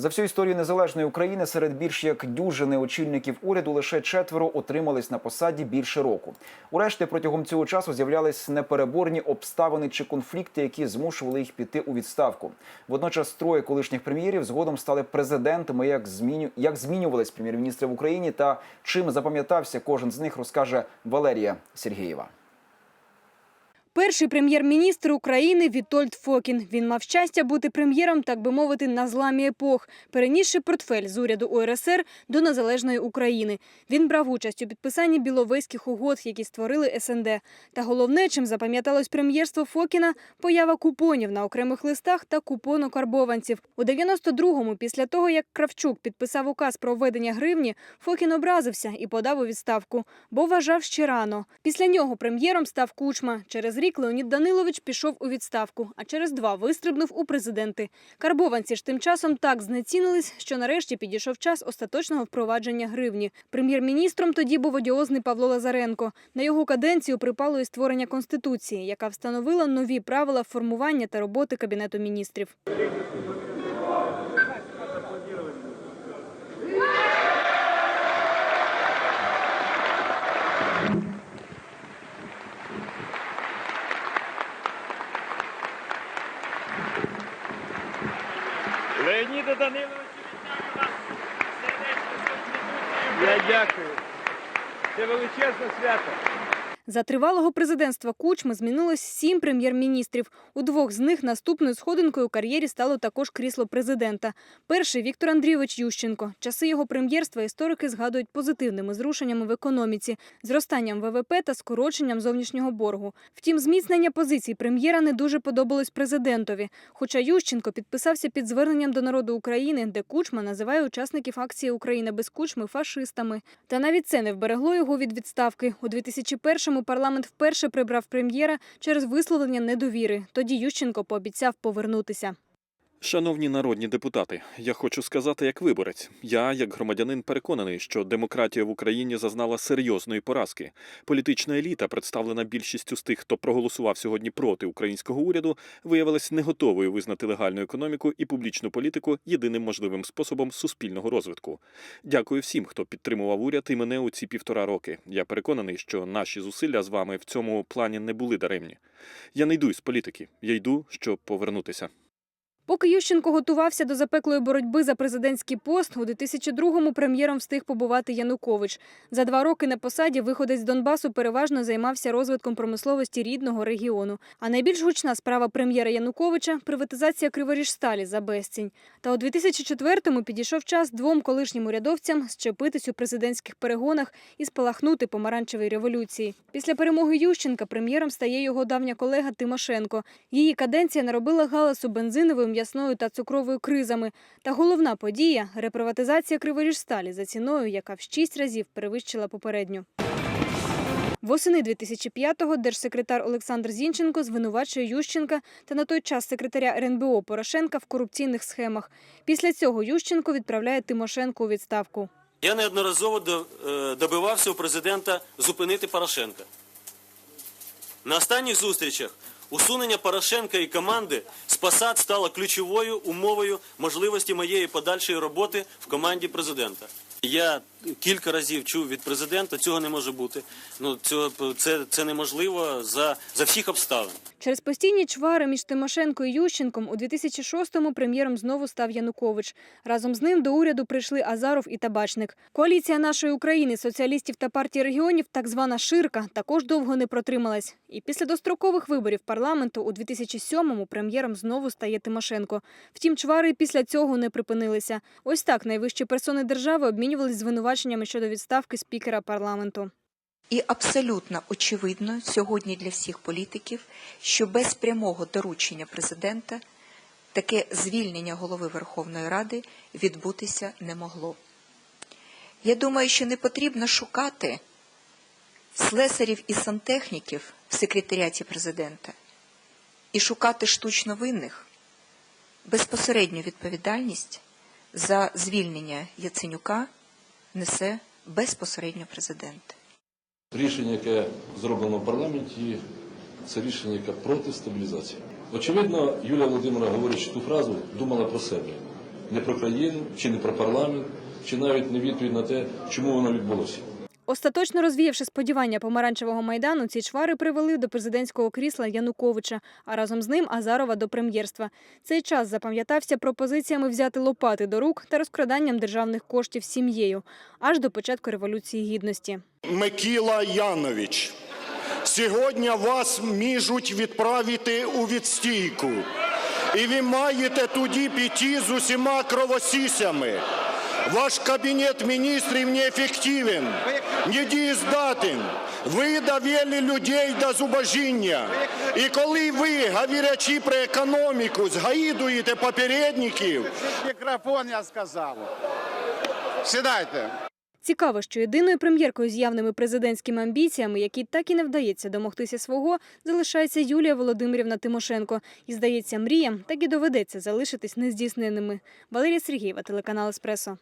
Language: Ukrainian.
За всю історію незалежної України серед більш як дюжини очільників уряду лише четверо отримались на посаді більше року. Урешті протягом цього часу з'являлись непереборні обставини чи конфлікти, які змушували їх піти у відставку. Водночас троє колишніх прем'єрів згодом стали президентами. Як зміню як змінювались прем'єр-міністри в Україні та чим запам'ятався кожен з них, розкаже Валерія Сергієва. Перший прем'єр-міністр України Вітольд Фокін. Він мав щастя бути прем'єром, так би мовити, на зламі епох, перенісши портфель з уряду УРСР до незалежної України. Він брав участь у підписанні біловезьких угод, які створили СНД. Та головне, чим запам'яталось прем'єрство Фокіна – поява купонів на окремих листах та купонокарбованців. У 92-му, після того, як Кравчук підписав указ про введення гривні, Фокін образився і подав у відставку, бо вважав ще рано. Після нього прем'єром став Кучма. Через рік Леонід Данилович пішов у відставку, а через два вистрибнув у президенти. Карбованці ж тим часом так знецінились, що нарешті підійшов час остаточного впровадження гривні. Прем'єр-міністром тоді був одіозний Павло Лазаренко. На його каденцію припало і створення конституції, яка встановила нові правила формування та роботи кабінету міністрів. Я дякую. Це величезне свято. За тривалого президентства Кучми змінилось сім прем'єр-міністрів. У двох з них наступною сходинкою у кар'єрі стало також крісло президента. Перший Віктор Андрійович Ющенко. Часи його прем'єрства історики згадують позитивними зрушеннями в економіці, зростанням ВВП та скороченням зовнішнього боргу. Втім, зміцнення позицій прем'єра не дуже подобалось президентові. Хоча Ющенко підписався під зверненням до народу України, де Кучма називає учасників акції Україна без Кучми фашистами. Та навіть це не вберегло його від відставки. У 2001-му парламент вперше прибрав прем'єра через висловлення недовіри. Тоді Ющенко пообіцяв повернутися. Шановні народні депутати, я хочу сказати як виборець. Я, як громадянин, переконаний, що демократія в Україні зазнала серйозної поразки. Політична еліта, представлена більшістю з тих, хто проголосував сьогодні проти українського уряду, виявилась не готовою визнати легальну економіку і публічну політику єдиним можливим способом суспільного розвитку. Дякую всім, хто підтримував уряд і мене у ці півтора роки. Я переконаний, що наші зусилля з вами в цьому плані не були даремні. Я не йду з політики, я йду, щоб повернутися. Поки Ющенко готувався до запеклої боротьби за президентський пост, у 2002-му прем'єром встиг побувати Янукович. За два роки на посаді виходець з Донбасу переважно займався розвитком промисловості рідного регіону. А найбільш гучна справа прем'єра Януковича – приватизація Криворіжсталі за безцінь. Та у 2004-му підійшов час двом колишнім урядовцям зчепитись у президентських перегонах і спалахнути помаранчевої революції. Після перемоги Ющенка прем'єром стає його давня колега Тимошенко. Її каденція наробила галасу бензиновою, м'ясною та цукровою кризами. Та головна подія – реприватизація Криворіжсталі за ціною, яка в шість разів перевищила попередню. Восени 2005-го держсекретар Олександр Зінченко звинувачує Ющенка та на той час секретаря РНБО Порошенка в корупційних схемах. Після цього Ющенко відправляє Тимошенко у відставку. Я неодноразово е, добивався у президента зупинити Порошенка. На останніх зустрічах усунення Порошенка і команди з посад стало ключовою умовою можливості моєї подальшої роботи в команді президента. Я кілька разів чув від президента, цього не може бути. Ну цього це, це неможливо за, за всіх обставин. Через постійні чвари між Тимошенко і Ющенком у 2006-му прем'єром знову став Янукович. Разом з ним до уряду прийшли Азаров і Табачник. Коаліція нашої України, соціалістів та партії регіонів, так звана Ширка, також довго не протрималась. І після дострокових виборів парламенту у 2007-му прем'єром знову стає Тимошенко. Втім, чвари після цього не припинилися. Ось так найвищі персони держави обмінювались звинуваченнями щодо відставки спікера парламенту. І абсолютно очевидно сьогодні для всіх політиків, що без прямого доручення президента таке звільнення голови Верховної Ради відбутися не могло. Я думаю, що не потрібно шукати слесарів і сантехніків в секретаріаті президента і шукати штучно винних. Безпосередню відповідальність за звільнення Яценюка несе безпосередньо президент. Рішення, яке зроблено в парламенті, це рішення, яке проти стабілізації. Очевидно, Юлія Володимира, говорячи ту фразу, думала про себе. не про країну, чи не про парламент, чи навіть не відповідь на те, чому воно відбулося. Остаточно розвіявши сподівання помаранчевого майдану, ці чвари привели до президентського крісла Януковича, а разом з ним Азарова до прем'єрства. Цей час запам'ятався пропозиціями взяти лопати до рук та розкраданням державних коштів сім'єю аж до початку революції гідності. Микіла Янович, сьогодні вас можуть відправити у відстійку. І ви маєте тоді піти з усіма кровосісями. Ваш кабінет міністрів неефективен, недієздатен. Ви довели людей до зубожіння. І коли ви, говорячи про економіку, згаїдуєте попередників, Мікрофон, я сказав. Сідайте. Цікаво, що єдиною прем'єркою з явними президентськими амбіціями, якій так і не вдається домогтися свого, залишається Юлія Володимирівна Тимошенко. І здається, мріям так і доведеться залишитись нездійсненними. Валерія Сергієва, телеканал Еспресо.